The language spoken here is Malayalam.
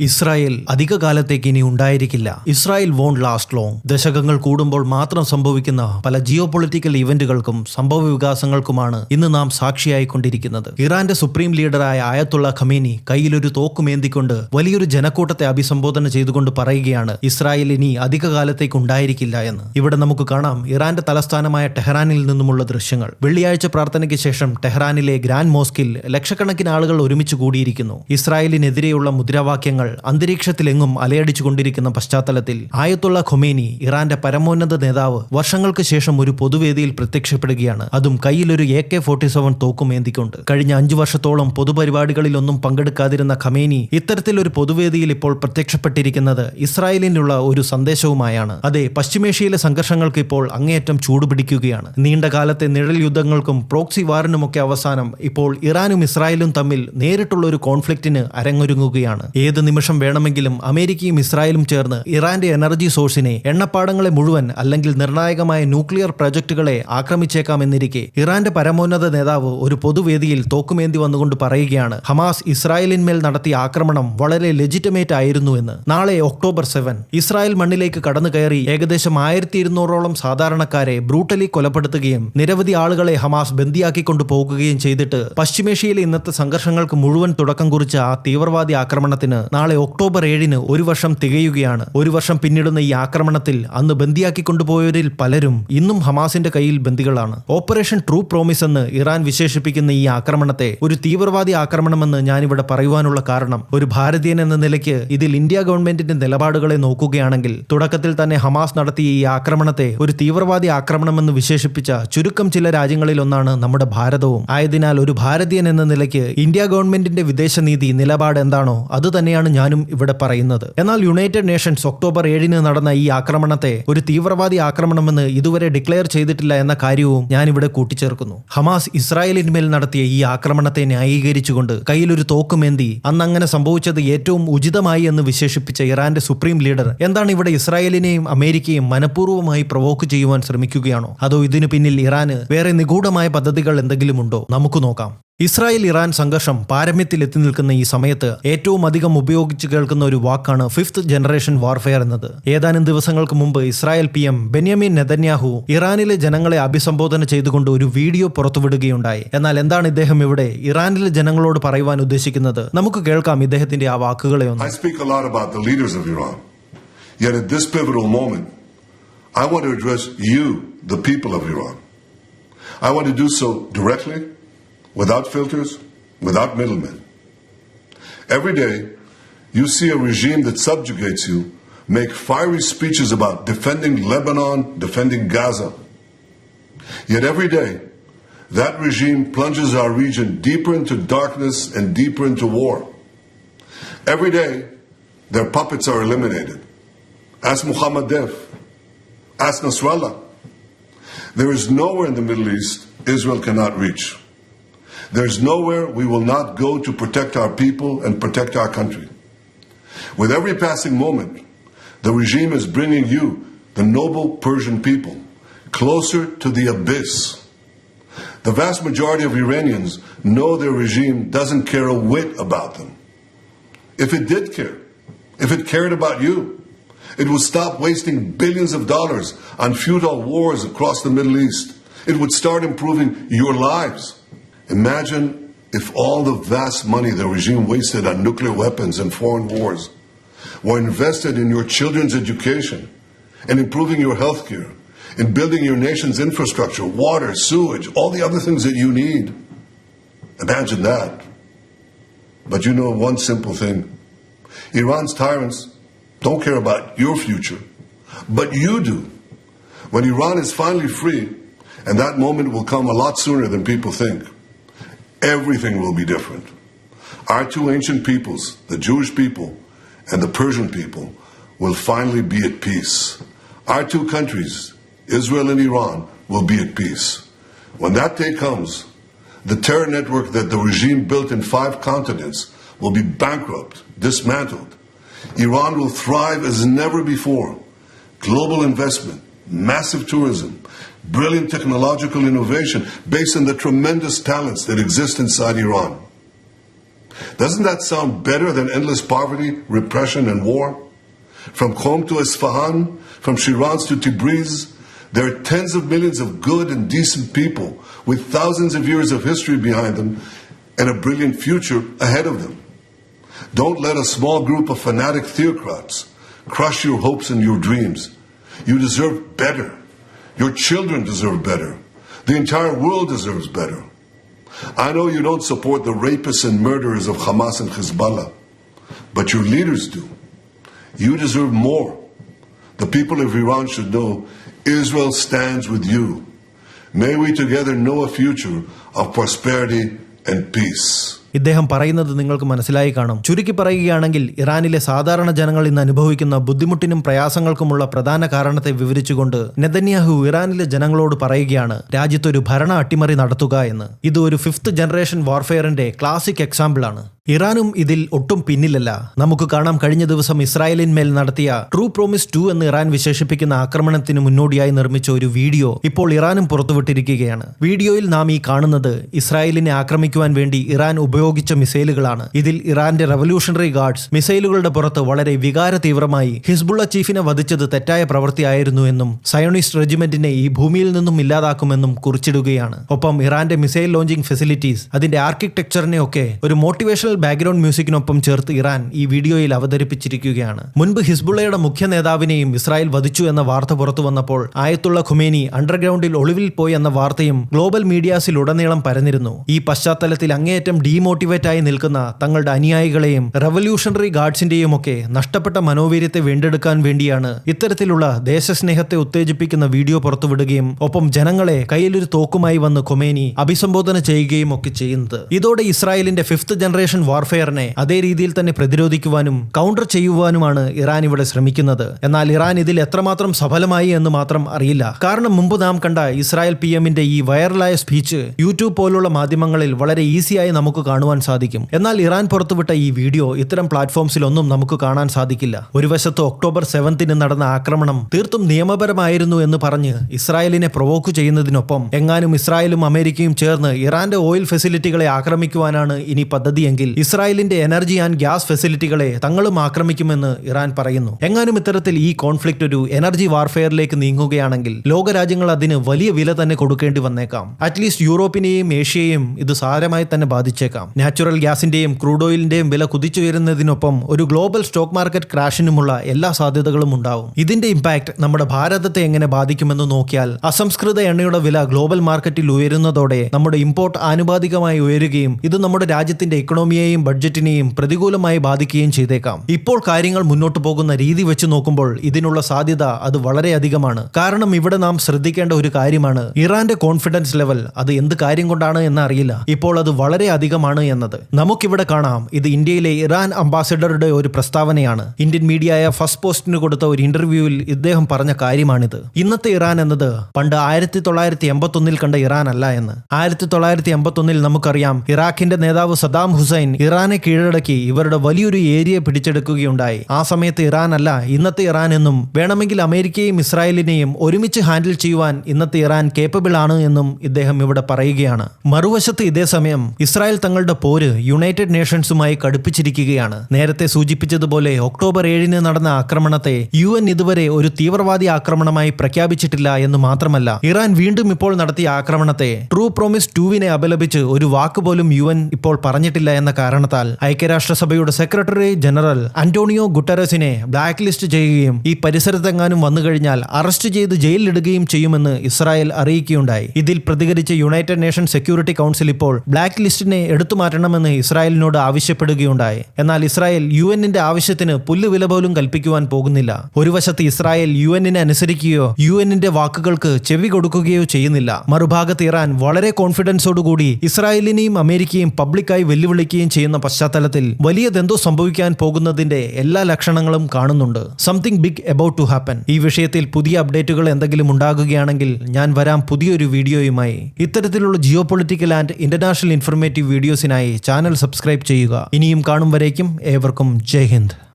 ഇസ്രായേൽ അധിക കാലത്തേക്ക് ഇനി ഉണ്ടായിരിക്കില്ല. ഇസ്രായേൽ വോൺ ലാസ്റ്റ് ലോങ് ദശകങ്ങൾ കൂടുമ്പോൾ മാത്രം സംഭവിക്കുന്ന പല ജിയോ പൊളിറ്റിക്കൽ ഇവന്റുകൾക്കും സംഭവ വികാസങ്ങൾക്കുമാണ് ഇന്ന് നാം സാക്ഷിയായിക്കൊണ്ടിരിക്കുന്നത്. ഇറാന്റെ സുപ്രീം ലീഡറായ ആയത്തുള്ള ഖമീനി കയ്യിലൊരു തോക്കുമേന്തിക്കൊണ്ട് വലിയൊരു ജനക്കൂട്ടത്തെ അഭിസംബോധന ചെയ്തുകൊണ്ട് പറയുകയാണ് ഇസ്രായേൽ ഇനി അധിക കാലത്തേക്ക് ഉണ്ടായിരിക്കില്ല എന്ന്. ഇവിടെ നമുക്ക് കാണാം ഇറാന്റെ തലസ്ഥാനമായ ടെഹ്റാനിൽ നിന്നുമുള്ള ദൃശ്യങ്ങൾ. വെള്ളിയാഴ്ച പ്രാർത്ഥനയ്ക്ക് ശേഷം ടെഹ്റാനിലെ ഗ്രാൻഡ് മോസ്കിൽ ലക്ഷക്കണക്കിന് ആളുകൾ ഒരുമിച്ച് കൂടിയിരിക്കുന്നു. ഇസ്രായേലിനെതിരെയുള്ള മുദ്രാവാക്യങ്ങൾ അന്തരീക്ഷത്തിലെങ്ങും അലയടിച്ചുകൊണ്ടിരിക്കുന്ന പശ്ചാത്തലത്തിൽ ആയത്തുള്ള ഖൊമേനി ഇറാന്റെ പരമോന്നത നേതാവ് വർഷങ്ങൾക്ക് ശേഷം ഒരു പൊതുവേദിയിൽ പ്രത്യക്ഷപ്പെടുകയാണ്. അതും കയ്യിലൊരു എ കെ ഫോർട്ടി സെവൻ തോക്കുമേന്തിക്കൊണ്ട്. കഴിഞ്ഞ അഞ്ചു വർഷത്തോളം പൊതുപരിപാടികളിലൊന്നും പങ്കെടുക്കാതിരുന്ന ഖമേനി ഇത്തരത്തിലൊരു പൊതുവേദിയിൽ ഇപ്പോൾ പ്രത്യക്ഷപ്പെട്ടിരിക്കുന്നത് ഇസ്രായേലിനുള്ള ഒരു സന്ദേശവുമായാണ്. അതെ പശ്ചിമേഷ്യയിലെ സംഘർഷങ്ങൾക്ക് ഇപ്പോൾ അങ്ങേയറ്റം ചൂടുപിടിക്കുകയാണ്. നീണ്ട കാലത്തെ നിഴൽ യുദ്ധങ്ങൾക്കും പ്രോക്സി വാറിനുമൊക്കെ അവസാനം ഇപ്പോൾ ഇറാനും ഇസ്രായേലും തമ്മിൽ നേരിട്ടുള്ള ഒരു കോൺഫ്ലിക്റ്റിന് അരങ്ങൊരുങ്ങുകയാണ്. ഏത് നിമിഷം വേണമെങ്കിലും അമേരിക്കയും ഇസ്രായേലും ചേർന്ന് ഇറാന്റെ എനർജി സോഴ്സിനെ എണ്ണപ്പാടങ്ങളെ മുഴുവൻ അല്ലെങ്കിൽ നിർണായകമായ ന്യൂക്ലിയർ പ്രൊജക്ടുകളെ ആക്രമിച്ചേക്കാമെന്നിരിക്കെ ഇറാന്റെ പരമോന്നത നേതാവ് ഒരു പൊതുവേദിയിൽ തോക്കുമേന്തി വന്നുകൊണ്ട് പറയുകയാണ് ഹമാസ് ഇസ്രായേലിന്മേൽ നടത്തിയ ആക്രമണം വളരെ ലെജിറ്റമേറ്റ് ആയിരുന്നു എന്ന്. നാളെ ഒക്ടോബർ സെവൻ ഇസ്രായേൽ മണ്ണിലേക്ക് കടന്നു കയറി ഏകദേശം ആയിരത്തി ഇരുന്നൂറോളം സാധാരണക്കാരെ ബ്രൂട്ടലി കൊലപ്പെടുത്തുകയും നിരവധി ആളുകളെ ഹമാസ് ബന്ദിയാക്കിക്കൊണ്ടു പോകുകയും ചെയ്തിട്ട് പശ്ചിമേഷ്യയിലെ ഇന്നത്തെ സംഘർഷങ്ങൾക്ക് മുഴുവൻ തുടക്കം കുറിച്ച ആ തീവ്രവാദി ആക്രമണത്തിന് നാളെ ഒക്ടോബർ ഏഴിന് ഒരു വർഷം തികയുകയാണ്. ഒരു വർഷം പിന്നിടുന്ന ഈ ആക്രമണത്തിൽ അന്ന് ബന്ദിയാക്കി കൊണ്ടുപോയവരിൽ പലരും ഇന്നും ഹമാസിന്റെ കയ്യിൽ ബന്ദികളാണ്. ഓപ്പറേഷൻ ട്രൂ പ്രോമിസ് എന്ന് ഇറാൻ വിശേഷിപ്പിക്കുന്ന ഈ ആക്രമണത്തെ ഒരു തീവ്രവാദി ആക്രമണമെന്ന് ഞാനിവിടെ പറയുവാനുള്ള കാരണം ഒരു ഭാരതീയൻ എന്ന നിലയ്ക്ക് ഇതിൽ ഇന്ത്യ ഗവൺമെന്റിന്റെ നിലപാടുകളെ നോക്കുകയാണെങ്കിൽ തുടക്കത്തിൽ തന്നെ ഹമാസ് നടത്തിയ ഈ ആക്രമണത്തെ ഒരു തീവ്രവാദി ആക്രമണമെന്ന് വിശേഷിപ്പിച്ച ചുരുക്കം ചില രാജ്യങ്ങളിൽ ഒന്നാണ് നമ്മുടെ ഭാരതവും. ആയതിനാൽ ഒരു ഭാരതീയൻ എന്ന നിലയ്ക്ക് ഇന്ത്യ ഗവൺമെന്റിന്റെ വിദേശനീതി നിലപാട് എന്താണോ അത് തന്നെയാണ് ഞാനും ഇവിടെ പറയുന്നത്. എന്നാൽ യുണൈറ്റഡ് നേഷൻസ് ഒക്ടോബർ ഏഴിന് നടന്ന ഈ ആക്രമണത്തെ ഒരു തീവ്രവാദി ആക്രമണമെന്ന് ഇതുവരെ ഡിക്ലെയർ ചെയ്തിട്ടില്ല എന്ന കാര്യവും ഞാൻ ഇവിടെ കൂട്ടിച്ചേർക്കുന്നു. ഹമാസ് ഇസ്രായേലിന്മേൽ നടത്തിയ ഈ ആക്രമണത്തെ ന്യായീകരിച്ചുകൊണ്ട് കയ്യിലൊരു തോക്കുമേന്തി അന്ന് അങ്ങനെ സംഭവിച്ചത് ഏറ്റവും ഉചിതമായി എന്ന് വിശേഷിപ്പിച്ച ഇറാന്റെ സുപ്രീം ലീഡർ എന്താണ് ഇവിടെ ഇസ്രായേലിനെയും അമേരിക്കയും മനഃപൂർവമായി പ്രവോക്ക് ചെയ്യുവാൻ ശ്രമിക്കുകയാണോ? അതോ ഇതിനു പിന്നിൽ ഇറാന് വേറെ നിഗൂഢമായ പദ്ധതികൾ എന്തെങ്കിലും ഉണ്ടോ? നമുക്ക് നോക്കാം. ഇസ്രായേൽ ഇറാൻ സംഘർഷം പാരമ്യത്തിൽ എത്തി നിൽക്കുന്ന ഈ സമയത്ത് ഏറ്റവും അധികം ഉപയോഗിച്ച് കേൾക്കുന്ന ഒരു വാക്കാണ് ഫിഫ്ത് ജനറേഷൻ വാർഫെയർ എന്നത്. ഏതാനും ദിവസങ്ങൾക്ക് മുമ്പ് Israel P M Benjamin Netanyahu ഇറാനിലെ ജനങ്ങളെ അഭിസംബോധന ചെയ്തുകൊണ്ട് ഒരു വീഡിയോ പുറത്തുവിടുകയുണ്ടായി. എന്നാൽ എന്താണ് ഇദ്ദേഹം ഇവിടെ ഇറാനിലെ ജനങ്ങളോട് പറയുവാൻ ഉദ്ദേശിക്കുന്നത്? നമുക്ക് കേൾക്കാം ഇദ്ദേഹത്തിന്റെ ആ വാക്കുകളെ ഒന്ന്. I want to address you, the people of Iran. I want to do so directly, without filters, without middlemen. Every day, you see a regime that subjugates you make fiery speeches about defending Lebanon, defending Gaza. Yet every day, that regime plunges our region deeper into darkness and deeper into war. Every day, their puppets are eliminated. Ask Muhammad Def. Ask Nasrallah. There is nowhere in the Middle East Israel cannot reach. There's nowhere we will not go to protect our people and protect our country. With every passing moment, the regime is bringing you, the noble Persian people, closer to the abyss. The vast majority of Iranians know their regime doesn't care a whit about them. If it did care, if it cared about you, it would stop wasting billions of dollars on futile wars across the Middle East. It would start improving your lives. Imagine if all the vast money the regime wasted on nuclear weapons and foreign wars were invested in your children's education and improving your health care, in building your nation's infrastructure, water, sewage, all the other things that you need. Imagine that. But you know one simple thing Iran's tyrants don't care about your future, but you do. When Iran is finally free, and that moment will come a lot sooner than people think, everything will be different. Our two ancient peoples, the Jewish people and the Persian people, will finally be at peace. Our two countries, Israel and Iran, will be at peace. When that day comes, the terror network that the regime built in five continents will be bankrupt, dismantled. Iran will thrive as never before. Global investment, massive tourism, brilliant technological innovation based on the tremendous talents that exist inside Iran. Doesn't that sound better than endless poverty, repression, and war? From Qom to Isfahan, from Shiraz to Tabriz, there are tens of millions of good and decent people with thousands of years of history behind them and a brilliant future ahead of them. Don't let a small group of fanatic theocrats crush your hopes and your dreams. You deserve better. Your children deserve better. The entire world deserves better. I know you don't support the rapists and murderers of Hamas and Hezbollah, but your leaders do. You deserve more. The people of Iran should know Israel stands with you. May we together know a future of prosperity and peace. ഇദ്ദേഹം പറയുന്നത് നിങ്ങൾക്ക് മനസ്സിലായി കാണും. ചുരുക്കി പറയുകയാണെങ്കിൽ ഇറാനിലെ സാധാരണ ജനങ്ങൾ ഇന്ന് അനുഭവിക്കുന്ന ബുദ്ധിമുട്ടിനും പ്രയാസങ്ങൾക്കുമുള്ള പ്രധാന കാരണത്തെ വിവരിച്ചുകൊണ്ട് നെതന്യാഹു ഇറാനിലെ ജനങ്ങളോട് പറയുകയാണ് രാജ്യത്തൊരു ഭരണ അട്ടിമറി നടത്തുക എന്ന്. ഇത് ഒരു ഫിഫ്ത്ത് ജനറേഷൻ വാർഫെയറിന്റെ ക്ലാസിക് എക്സാമ്പിൾ ആണ്. ഇറാനും ഇതിൽ ഒട്ടും പിന്നിലല്ല. നമുക്ക് കാണാം കഴിഞ്ഞ ദിവസം ഇസ്രായേലിന്മേൽ നടത്തിയ ട്രൂ പ്രോമിസ് ടു എന്ന് ഇറാൻ വിശേഷിപ്പിക്കുന്ന ആക്രമണത്തിന് മുന്നോടിയായി നിർമ്മിച്ച ഒരു വീഡിയോ ഇപ്പോൾ ഇറാനും പുറത്തുവിട്ടിരിക്കുകയാണ്. വീഡിയോയിൽ നാം ഈ കാണുന്നത് ഇസ്രായേലിനെ ആക്രമിക്കുവാൻ വേണ്ടി ഇറാൻ ഉപയോഗിച്ച മിസൈലുകളാണ്. ഇതിൽ ഇറാന്റെ റവല്യൂഷണറി ഗാർഡ്സ് മിസൈലുകളുടെ പുറത്ത് വളരെ വികാര തീവ്രമായി ഹിസ്ബുള്ള ചീഫിനെ വധിച്ചത് തെറ്റായ പ്രവൃത്തിയായിരുന്നു എന്നും സയോണിസ്റ്റ് റെജിമെന്റിനെ ഈ ഭൂമിയിൽ നിന്നും ഇല്ലാതാക്കുമെന്നും കുറിച്ചിടുകയാണ്. ഒപ്പം ഇറാന്റെ മിസൈൽ ലോഞ്ചിങ് ഫെസിലിറ്റീസ് അതിന്റെ ആർക്കിടെക്ചറിനെ ഒക്കെ ഒരു മോട്ടിവേഷണൽ ബാക്ക്ഗ്രൗണ്ട് മ്യൂസിക്കിനൊപ്പം ചേർത്ത് ഇറാൻ ഈ വീഡിയോയിൽ അവതരിപ്പിച്ചിരിക്കുകയാണ്. മുൻപ് ഹിസ്ബുള്ളയുടെ മുഖ്യ നേതാവിനെയും ഇസ്രായേൽ വധിച്ചു എന്ന വാർത്ത പുറത്തു വന്നപ്പോൾ ആയത്തുള്ള ഖുമേനി അണ്ടർഗ്രൗണ്ടിൽ ഒളിവിൽ പോയി എന്ന വാർത്തയും ഗ്ലോബൽ മീഡിയാസിൽ ഉടനീളം പരന്നിരുന്നു. ഈ പശ്ചാത്തലത്തിൽ അങ്ങേയറ്റം ഡീമോട്ടിവേറ്റ് ആയി നിൽക്കുന്ന തങ്ങളുടെ അനുയായികളെയും റവല്യൂഷണറി ഗാർഡ്സിന്റെയും ഒക്കെ നഷ്ടപ്പെട്ട മനോവീര്യത്തെ വീണ്ടെടുക്കാൻ വേണ്ടിയാണ് ഇത്തരത്തിലുള്ള ദേശസ്നേഹത്തെ ഉത്തേജിപ്പിക്കുന്ന വീഡിയോ പുറത്തുവിടുകയും ഒപ്പം ജനങ്ങളെ കയ്യിലൊരു തോക്കുമായി വന്ന് ഖുമേനി അഭിസംബോധന ചെയ്യുകയും ഒക്കെ ചെയ്യുന്നത്. ഇതോടെ ഇസ്രായേലിന്റെ ഫിഫ്ത്ത് ജനറേഷൻ വാർഫെയറിനെ അതേ രീതിയിൽ തന്നെ പ്രതിരോധിക്കുവാനും കൗണ്ടർ ചെയ്യുവാനുമാണ് ഇറാൻ ഇവിടെ ശ്രമിക്കുന്നത്. എന്നാൽ ഇറാൻ ഇതിൽ എത്രമാത്രം സഫലമായി എന്ന് മാത്രം അറിയില്ല. കാരണം മുമ്പ് നാം കണ്ട ഇസ്രായേൽ പി എമ്മിന്റെ ഈ വൈറലായ സ്പീച്ച് യൂട്യൂബ് പോലുള്ള മാധ്യമങ്ങളിൽ വളരെ ഈസിയായി നമുക്ക് കാണുവാൻ സാധിക്കും. എന്നാൽ ഇറാൻ പുറത്തുവിട്ട ഈ വീഡിയോ ഇത്തരം പ്ലാറ്റ്ഫോംസിലൊന്നും നമുക്ക് കാണാൻ സാധിക്കില്ല. ഒരു വശത്ത് ഒക്ടോബർ സെവന്തിന് നടന്ന ആക്രമണം തീർത്തും നിയമപരമായിരുന്നു എന്ന് പറഞ്ഞ് ഇസ്രായേലിനെ പ്രൊവോക്ക് ചെയ്യുന്നതിനൊപ്പം എങ്ങാനും ഇസ്രായേലും അമേരിക്കയും ചേർന്ന് ഇറാന്റെ ഓയിൽ ഫെസിലിറ്റികളെ ആക്രമിക്കുവാനാണ് ഇനി പദ്ധതിയെങ്കിൽ ഇസ്രായേലിന്റെ എനർജി ആൻഡ് ഗ്യാസ് ഫെസിലിറ്റികളെ തങ്ങളും ആക്രമിക്കുമെന്ന് ഇറാൻ പറയുന്നു. എങ്ങാനും ഇത്തരത്തിൽ ഈ കോൺഫ്ലിക്റ്റ് ഒരു എനർജി വാർഫെയറിലേക്ക് നീങ്ങുകയാണെങ്കിൽ ലോകരാജ്യങ്ങൾ അതിന് വലിയ വില തന്നെ കൊടുക്കേണ്ടി വന്നേക്കാം. അറ്റ്ലീസ്റ്റ് യൂറോപ്പിനെയും ഏഷ്യയെയും ഇത് സാരമായി തന്നെ ബാധിച്ചേക്കാം. നാച്ചുറൽ ഗ്യാസിന്റെയും ക്രൂഡ് ഓയിലിന്റെയും വില കുതിച്ചുയരുന്നതിനൊപ്പം ഒരു ഗ്ലോബൽ സ്റ്റോക്ക് മാർക്കറ്റ് ക്രാഷിനുമുള്ള എല്ലാ സാധ്യതകളും ഉണ്ടാവും. ഇതിന്റെ ഇമ്പാക്ട് നമ്മുടെ ഭാരതത്തെ എങ്ങനെ ബാധിക്കുമെന്ന് നോക്കിയാൽ അസംസ്കൃത എണ്ണയുടെ വില ഗ്ലോബൽ മാർക്കറ്റിൽ ഉയരുന്നതോടെ നമ്മുടെ ഇമ്പോർട്ട് ആനുപാതികമായി ഉയരുകയും ഇത് നമ്മുടെ രാജ്യത്തിന്റെ ഇക്കണോമിയെയും ബഡ്ജറ്റിനെയും പ്രതികൂലമായി ബാധിക്കുകയും ചെയ്തേക്കാം. ഇപ്പോൾ കാര്യങ്ങൾ മുന്നോട്ട് പോകുന്ന രീതി വെച്ച് നോക്കുമ്പോൾ ഇതിനുള്ള സാധ്യത അത് വളരെയധികമാണ് കാരണം ഇവിടെ നാം ശ്രദ്ധിക്കേണ്ട ഒരു കാര്യമാണ്. ഇറാന്റെ കോൺഫിഡൻസ് ലെവൽ അത് എന്ത് കാര്യം കൊണ്ടാണ് എന്ന് അറിയില്ല ഇപ്പോൾ അത് വളരെ അധികമാണ് എന്നത്. നമുക്കിവിടെ കാണാം. ഇത് ഇന്ത്യയിലെ ഇറാൻ അംബാസിഡറുടെ ഒരു പ്രസ്താവനയാണ്. ഇന്ത്യൻ മീഡിയയായ ഫസ്റ്റ് പോസ്റ്റിന് കൊടുത്ത ഒരു ഇന്റർവ്യൂവിൽ ഇദ്ദേഹം പറഞ്ഞ കാര്യമാണിത്. ഇന്നത്തെ ഇറാൻ എന്നത് പണ്ട് ആയിരത്തി തൊള്ളായിരത്തി എൺപത്തൊന്നിൽ കണ്ട ഇറാൻ അല്ല എന്ന്. ആയിരത്തി തൊള്ളായിരത്തി എൺപത്തൊന്നിൽ നമുക്കറിയാം. ഇറാഖിന്റെ നേതാവ് സദാം ഹുസൈൻ ഇറാനെ കീഴടക്കി ഇവരുടെ വലിയൊരു ഏരിയ പിടിച്ചെടുക്കുകയുണ്ടായി. ആ സമയത്ത് ഇറാൻ അല്ല ഇന്നത്തെ ഇറാൻ എന്നും വേണമെങ്കിൽ അമേരിക്കയും ഇസ്രായേലിനെയും ഒരുമിച്ച് ഹാൻഡിൽ ചെയ്യുവാൻ ഇന്നത്തെ ഇറാൻ കേപ്പബിൾ ആണ് എന്നും ഇദ്ദേഹം ഇവിടെ പറയുകയാണ്. മറുവശത്ത് ഇതേ സമയം ഇസ്രായേൽ തങ്ങളുടെ പോര് യുണൈറ്റഡ് നേഷൻസുമായി കടുപ്പിച്ചിരിക്കുകയാണ്. നേരത്തെ സൂചിപ്പിച്ചതുപോലെ ഒക്ടോബർ ഏഴിന് നടന്ന ആക്രമണത്തെ യു എൻ ഇതുവരെ ഒരു തീവ്രവാദി ആക്രമണമായി പ്രഖ്യാപിച്ചിട്ടില്ല എന്ന് മാത്രമല്ല ഇറാൻ വീണ്ടും ഇപ്പോൾ നടത്തിയ ആക്രമണത്തെ ട്രൂ പ്രോമിസ് ടുവിനെ അപലപിച്ച് ഒരു വാക്ക് പോലും യു എൻ ഇപ്പോൾ പറഞ്ഞിട്ടില്ല എന്ന കാരണത്താൽ ഐക്യരാഷ്ട്രസഭയുടെ സെക്രട്ടറി ജനറൽ അന്റോണിയോ ഗുട്ടറസിനെ ബ്ലാക്ക് ലിസ്റ്റ് ചെയ്യുകയും ഈ പരിസരത്തെങ്ങാനും വന്നു കഴിഞ്ഞാൽ അറസ്റ്റ് ചെയ്ത് ജയിലിലിടുകയും ചെയ്യുമെന്ന് ഇസ്രായേൽ അറിയിക്കുകയുണ്ടായി. ഇതിൽ പ്രതികരിച്ച യുണൈറ്റഡ് നേഷൻ സെക്യൂരിറ്റി കൗൺസിൽ ഇപ്പോൾ ബ്ലാക്ക് ലിസ്റ്റിനെ എടുത്തു മാറ്റണമെന്ന് ഇസ്രായേലിനോട് ആവശ്യപ്പെടുകയുണ്ടായി. എന്നാൽ ഇസ്രായേൽ യു എന്നിന്റെ ആവശ്യത്തിന് പുല്ലുവില പോലും കൽപ്പിക്കുവാൻ പോകുന്നില്ല. ഒരു വശത്ത് ഇസ്രായേൽ യു എന്നിനെ അനുസരിക്കുകയോ യു എന്നിന്റെ വാക്കുകൾക്ക് ചെവി കൊടുക്കുകയോ ചെയ്യുന്നില്ല. മറുഭാഗത്ത് ഇറാൻ വളരെ കോൺഫിഡൻസോടുകൂടി ഇസ്രായേലിനെയും അമേരിക്കയും പബ്ലിക്കായി വെല്ലുവിളിക്കുകയും ചെയ്യുന്ന പശ്ചാത്തലത്തിൽ വലിയതെന്തോ സംഭവിക്കാൻ പോകുന്നതിന്റെ എല്ലാ ലക്ഷണങ്ങളും കാണുന്നുണ്ട്. Something big about to happen ഈ വിഷയത്തിൽ പുതിയ അപ്ഡേറ്റുകൾ എന്തെങ്കിലും ഉണ്ടാകുകയാണെങ്കിൽ ഞാൻ വരാം പുതിയൊരു വീഡിയോയുമായി. ഇത്തരത്തിലുള്ള geo political and international informative വീഡിയോസിനായി channel subscribe ചെയ്യുക. ഇനിയും കാണും വരേക്കും ഏവർക്കും ജയ് ഹിന്ദ്.